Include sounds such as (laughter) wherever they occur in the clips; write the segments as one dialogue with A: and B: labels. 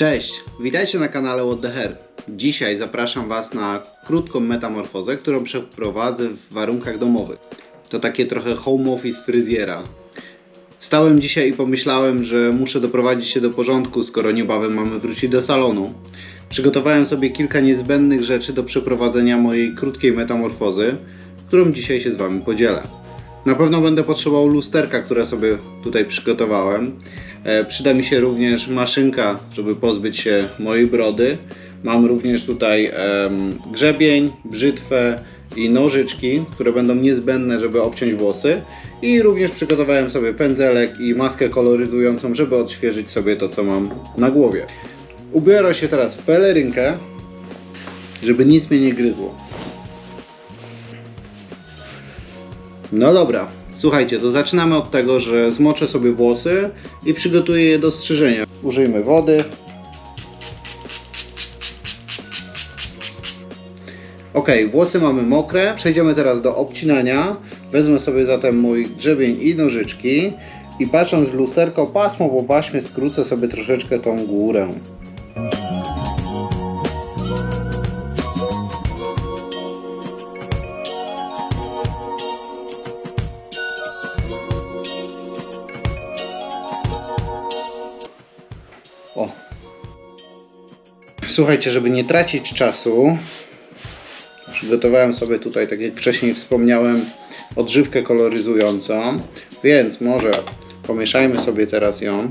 A: Cześć, witajcie na kanale What the Hair. Dzisiaj zapraszam Was na krótką metamorfozę, którą przeprowadzę w warunkach domowych. To takie trochę home office fryzjera. Wstałem dzisiaj i pomyślałem, że muszę doprowadzić się do porządku, skoro niebawem mamy wrócić do salonu. Przygotowałem sobie kilka niezbędnych rzeczy do przeprowadzenia mojej krótkiej metamorfozy, którą dzisiaj się z Wami podzielę. Na pewno będę potrzebował lusterka, które sobie tutaj przygotowałem. E, przyda mi się również maszynka, żeby pozbyć się mojej brody. Mam również tutaj em, grzebień, brzytwę i nożyczki, które będą niezbędne, żeby obciąć włosy. I również przygotowałem sobie pędzelek i maskę koloryzującą, żeby odświeżyć sobie to, co mam na głowie. Ubiorę się teraz w pelerynkę, żeby nic mnie nie gryzło. No dobra, słuchajcie, to zaczynamy od tego, że zmoczę sobie włosy i przygotuję je do strzyżenia. Użyjmy wody. Ok, włosy mamy mokre. Przejdziemy teraz do obcinania. Wezmę sobie zatem mój grzebień i nożyczki i patrząc w lusterko pasmo po paśmie skrócę sobie troszeczkę tą górę. Słuchajcie, żeby nie tracić czasu, przygotowałem sobie tutaj, tak jak wcześniej wspomniałem, odżywkę koloryzującą, więc może pomieszajmy sobie teraz ją.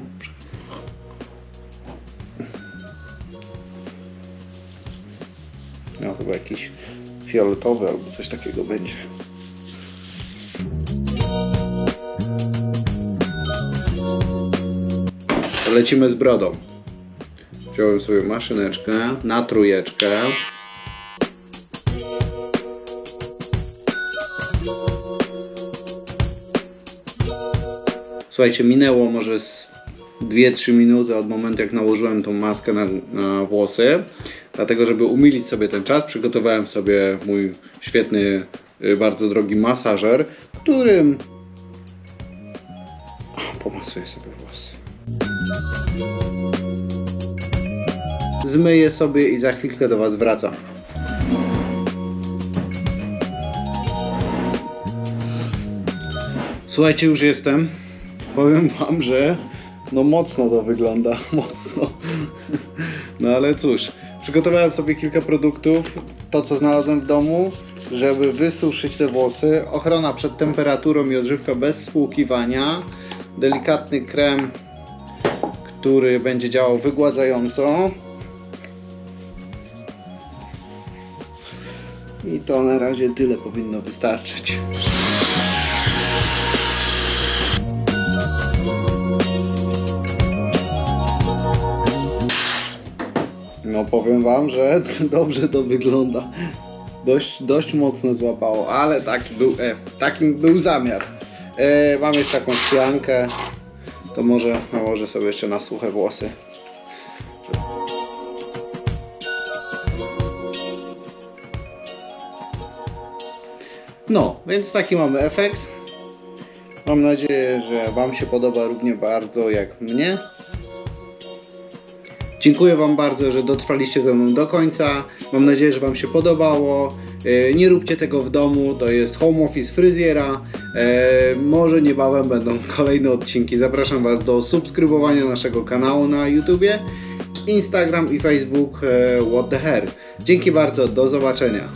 A: No chyba jakiś fioletowy albo coś takiego będzie. Lecimy z brodą. Wziąłem sobie maszyneczkę na trójeczkę. Słuchajcie, minęło może z 2-3 minuty od momentu jak nałożyłem tą maskę na, na włosy. Dlatego, żeby umilić sobie ten czas, przygotowałem sobie mój świetny, y, bardzo drogi masażer, którym pomasuję sobie włosy. Zmyję sobie i za chwilkę do Was wracam. Słuchajcie, już jestem. Powiem Wam, że no mocno to wygląda, (laughs) mocno. No ale cóż, przygotowałem sobie kilka produktów, to co znalazłem w domu, żeby wysuszyć te włosy. Ochrona przed temperaturą i odżywka bez spłukiwania. Delikatny krem, który będzie działał wygładzająco. I to na razie tyle powinno wystarczyć. No powiem wam, że (laughs) dobrze to wygląda. Dość, dość mocno złapało, ale taki był, e, był zamiar. E, mam jeszcze jakąś szklankę, to może nałożę sobie jeszcze na suche włosy. No, więc taki mamy efekt. Mam nadzieję, że Wam się podoba równie bardzo jak mnie. Dziękuję Wam bardzo, że dotrwaliście ze mną do końca. Mam nadzieję, że Wam się podobało. E, Nie róbcie tego w domu, to jest home office fryzjera. E, Może niebawem będą (laughs) kolejne odcinki. Zapraszam Was do subskrybowania naszego kanału na YouTubie, Instagram i Facebook e, What the Hair. Dzięki bardzo, do zobaczenia.